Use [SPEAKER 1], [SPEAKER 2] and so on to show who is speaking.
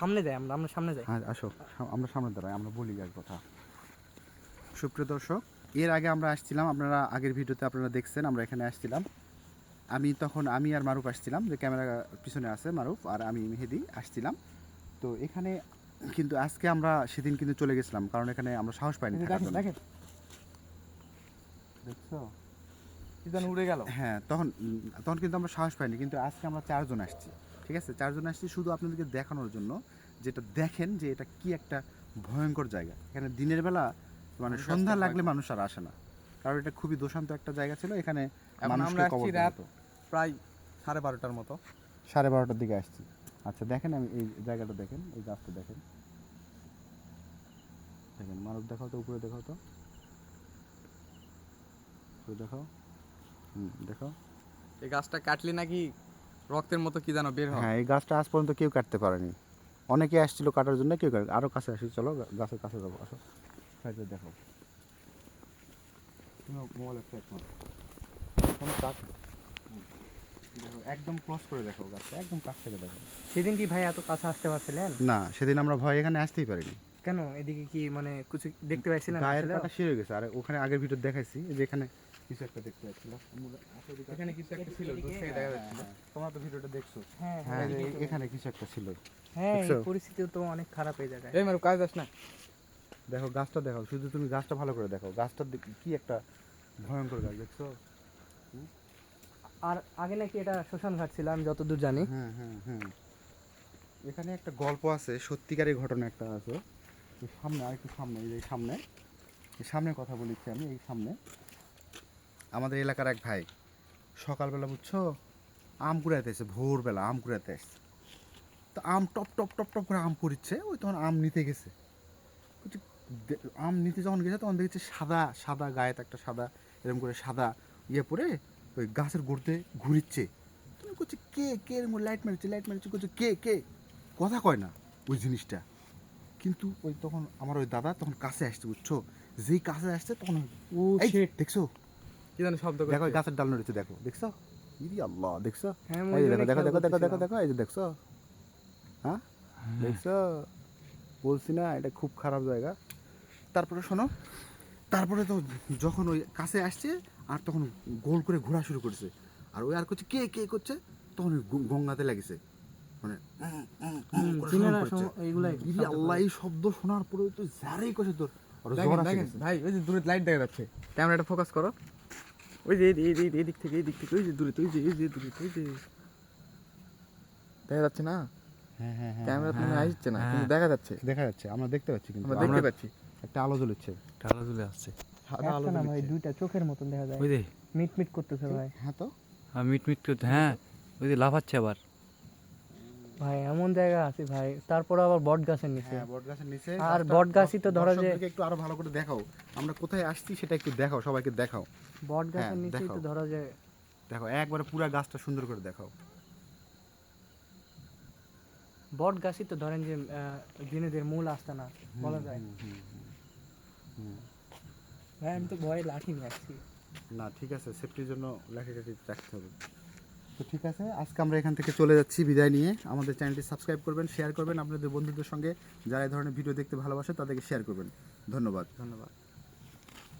[SPEAKER 1] সামনে যাই আমরা আমরা সামনে যাই।
[SPEAKER 2] হ্যাঁ আসো আমরা সামনে দাঁড়াই আমরা বলি এক কথা। সুপ্রিয় দর্শক এর আগে আমরা আসছিলাম আপনারা আগের ভিডিওতে আপনারা দেখছেন আমরা এখানে আসছিলাম। আমি তখন আমি আর মারুফ আসছিলাম যে ক্যামেরা পিছনে আছে মারুফ আর আমি মেহেদি আসছিলাম। তো এখানে কিন্তু আজকে আমরা সেদিন কিন্তু চলে গেছিলাম কারণ এখানে আমরা সাহস পাইনি দেখছ?
[SPEAKER 1] উড়ে গেল।
[SPEAKER 2] হ্যাঁ তখন তখন কিন্তু আমরা সাহস পাইনি কিন্তু আজকে আমরা চারজন আসছি। ঠিক আছে? চারজন আসছি শুধু আপনাদেরকে দেখানোর জন্য যেটা দেখেন যে এটা কি একটা ভয়ঙ্কর জায়গা। এখানে দিনের বেলা মানে সন্ধ্যা লাগলে মানুষ আর আসে না। কারণ এটা খুবই দোষান্ত একটা জায়গা ছিল এখানে
[SPEAKER 1] আমরা আসছি রাত প্রায় সাড়ে বারোটার মতো।
[SPEAKER 2] সাড়ে বারোটার দিকে আসছি। আচ্ছা দেখেন আমি এই জায়গাটা দেখেন এই গাছটা দেখেন। দেখেন মানব দেখাও তো উপরে দেখাও তো। দেখাও। হুম দেখাও।
[SPEAKER 1] এই গাছটা কাটলে নাকি রক্তের মতো কি যেন বের হয়।
[SPEAKER 2] হ্যাঁ এই গাছটা আজ পর্যন্ত কেউ কাটতে পারেনি। অনেকে আসছিল কাটার জন্য কেউ কাটে আরও কাছে আসি চলো গাছের কাছে যাব আসো। সাইডে দেখো। একদম ক্লোজ করে দেখো গাছটা একদম কাছ থেকে দেখো।
[SPEAKER 3] সেদিন কি ভাই এত কাছে আসতে পারছিলেন?
[SPEAKER 2] না সেদিন আমরা ভয় এখানে আসতেই পারিনি।
[SPEAKER 3] কেন? এদিকে কি মানে কিছু দেখতে পাইছিলেন
[SPEAKER 2] গায়ের
[SPEAKER 3] আসলে?
[SPEAKER 2] কাটা শুরু হয়ে গেছে। আর ওখানে আগের ভিডিও দেখাইছি এই যে এখানে কিছু একটা দেখতে
[SPEAKER 1] এখানে কিছু একটা ছিল দূর থেকে দেখা যাচ্ছিল।
[SPEAKER 2] তোমরা তো ভিডিওটা দেখছ।
[SPEAKER 3] হ্যাঁ
[SPEAKER 2] হ্যাঁ।
[SPEAKER 3] হ্যাঁ
[SPEAKER 2] এখানে কিছু একটা ছিল।
[SPEAKER 3] হ্যাঁ পরিস্থিতি তো অনেক খারাপ হয়ে যায়
[SPEAKER 1] এই মারু কাজ আস না।
[SPEAKER 2] দেখো গাছটা দেখো শুধু তুমি গাছটা ভালো করে দেখো গাছটা কি একটা ভয়ঙ্কর গাছ দেখছ?
[SPEAKER 3] আর আগে নাকি এটা শ্মশান ঘাট ছিল আমি যতদূর জানি।
[SPEAKER 2] হুম হুম হুম এখানে একটা গল্প আছে সত্যিকারের ঘটনা একটা আছে। সামনে আর একটু সামনে এই যে সামনে। সামনে কথা বলেছি আমি এই সামনে। আমাদের এলাকার এক ভাই সকালবেলা বুঝছ আম কুড়াইতে এসে ভোরবেলা আম কুড়াইতে এসছে। তো আম টপ টপ টপ টপ করে আম পড়িচ্ছে ওই তখন আম নিতে গেছে। আম নিতে যখন গেছে তখন দেখেছে সাদা সাদা গায়ে একটা সাদা এরকম করে সাদা ইয়ে পরে ওই গাছের গড়তে ঘুরিচ্ছে। তুমি করছে কে কে এরকম লাইট মারছে লাইট মারছে? করছে কে কে? কথা কয় না ওই জিনিসটা। কিন্তু ওই তখন আমার ওই দাদা তখন কাছে আসছে বুঝছ? যেই কাছে আসছে তখন
[SPEAKER 3] ও
[SPEAKER 2] দেখছ?
[SPEAKER 1] কি জানি শব্দ
[SPEAKER 2] দেখো গাছের ডাল নড়েছে দেখো। দেখছ? ইরি আল্লাহ দেখছ?
[SPEAKER 3] হ্যাঁ
[SPEAKER 2] দেখো দেখো দেখো দেখো দেখো দেখো এই যে দেখছ? হ্যাঁ? দেখছ? বলছি না এটা খুব খারাপ জায়গা। তারপরে শোনো তারপরে তো যখন ওই কাছে আসছে আর তখন গোল করে ঘোরা শুরু করছে। আর ওই আর করছে কে কে করছে? তখন গঙ্গাতে লেগেছে মানে
[SPEAKER 3] শব্দ
[SPEAKER 2] আল্লাহ এই শব্দ শোনার পরে তো যারেই তোর গেছে।
[SPEAKER 1] ভাই ওই যে দূরে লাইট দেখা যাচ্ছে। ক্যামেরাটা ফোকাস করো। ওই যে এই দিক থেকে এই দিক থেকে ওই যে দূরে ওই যে ওই যে দূরে ওই যে। দেখা যাচ্ছে না?
[SPEAKER 2] হ্যাঁ হ্যাঁ হ্যাঁ
[SPEAKER 1] ক্যামেরা তুমি আসছে না কিন্তু দেখা যাচ্ছে।
[SPEAKER 2] দেখা যাচ্ছে আমরা দেখতে পাচ্ছি কিন্তু।
[SPEAKER 1] আমরা দেখতে পাচ্ছি।
[SPEAKER 2] একটা আলো জ্বলছে।
[SPEAKER 4] আলো জ্বলে আসছে।
[SPEAKER 2] সাদা আলো
[SPEAKER 3] একটা না ভাই দুইটা চোখের মতন দেখা যায়।
[SPEAKER 4] ওই যে।
[SPEAKER 3] মিট মিট করতেছে ভাই।
[SPEAKER 2] হ্যাঁ তো।
[SPEAKER 4] হ্যাঁ মিট মিট করতে হ্যাঁ ওই যে লাফাচ্ছে আবার।
[SPEAKER 3] ভাই এমন জায়গা আছে ভাই। তারপর আবার বট গাছের নিচে।
[SPEAKER 2] হ্যাঁ বট গাছের নিচে।
[SPEAKER 3] আর বট গাছই তো ধরো যে-
[SPEAKER 2] একটু আরও ভালো করে দেখাও। আমরা কোথায় আসছি সেটা একটু দেখাও সবাইকে দেখাও।
[SPEAKER 3] বট গাছের
[SPEAKER 2] হ্যাঁ,
[SPEAKER 3] নিচেই তো ধরো যে
[SPEAKER 2] দেখো একবারে পুরো গাছটা সুন্দর করে দেখাও।
[SPEAKER 3] বট গাছই তো ধরেন যে জিনেদের মূল আসতে না বলা যায়। ভাই আমি তো ভয়ে লাঠি নিয়ে আসছি।
[SPEAKER 2] না ঠিক আছে সেফটির জন্য লাঠি টাঠি রাখতে হবে। তো ঠিক আছে, আজকে আমরা এখান থেকে চলে যাচ্ছি বিদায় নিয়ে। আমাদের চ্যানেলটি সাবস্ক্রাইব করবেন, শেয়ার করবেন। আপনাদের বন্ধুদের সঙ্গে যারা এই ধরনের ভিডিও দেখতে ভালোবাসে তাদেরকে শেয়ার করবেন। ধন্যবাদ।
[SPEAKER 1] ধন্যবাদ।